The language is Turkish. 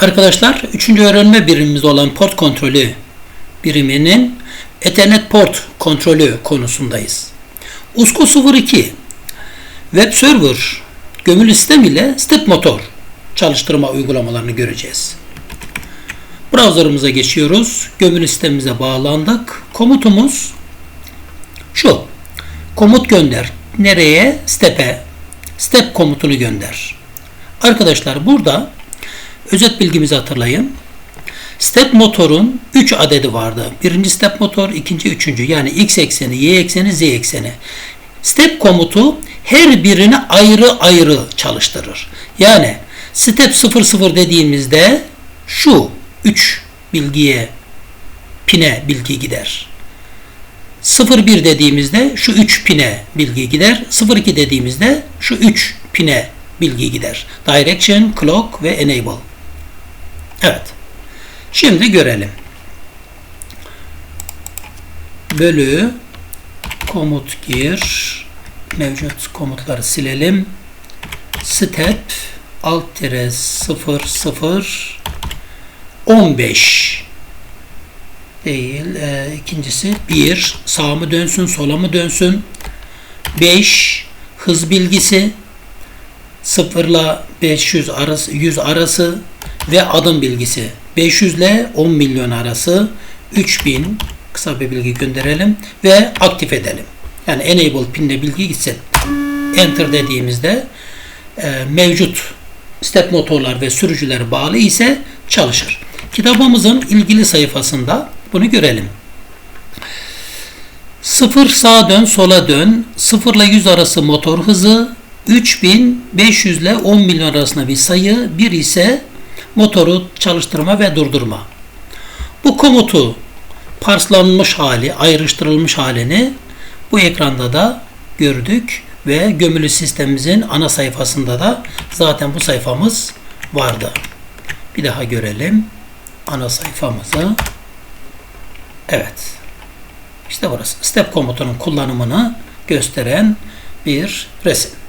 Arkadaşlar 3. öğrenme birimimiz olan port kontrolü biriminin Ethernet port kontrolü konusundayız. USCO 02 Web Server gömülü sistem ile step motor çalıştırma uygulamalarını göreceğiz. Browser'ımıza geçiyoruz. Gömülü sistemimize bağlandık. Komutumuz şu. Komut gönder. Nereye? Step'e. Step komutunu gönder. Arkadaşlar burada özet bilgimizi hatırlayın. Step motorun 3 adedi vardı. Birinci step motor, ikinci, üçüncü. Yani x ekseni, y ekseni, z ekseni. Step komutu her birini ayrı ayrı çalıştırır. Yani step 00 dediğimizde şu 3 bilgiye pine bilgi gider. 01 dediğimizde şu 3 pine bilgi gider. 02 dediğimizde şu 3 pine bilgi gider. Direction, clock ve enable. Evet. Şimdi görelim. Bölü komut gir mevcut komutları silelim. Step alt tire 0 0 15 değil. E, ikincisi 1 sağa mı dönsün sola mı dönsün 5 hız bilgisi 0 ile 500 arası 100 arası ve adım bilgisi 500 ile 10 milyon arası 3000 kısa bir bilgi gönderelim ve aktif edelim. Yani enable pinle bilgi gitsin. Enter dediğimizde e, mevcut step motorlar ve sürücüler bağlı ise çalışır. Kitabımızın ilgili sayfasında bunu görelim. 0 sağa dön sola dön 0 ile 100 arası motor hızı 3500 ile 10 milyon arasında bir sayı bir ise motoru çalıştırma ve durdurma. Bu komutu parslanmış hali, ayrıştırılmış halini bu ekranda da gördük ve gömülü sistemimizin ana sayfasında da zaten bu sayfamız vardı. Bir daha görelim ana sayfamızı. Evet. İşte burası. Step komutunun kullanımını gösteren bir resim.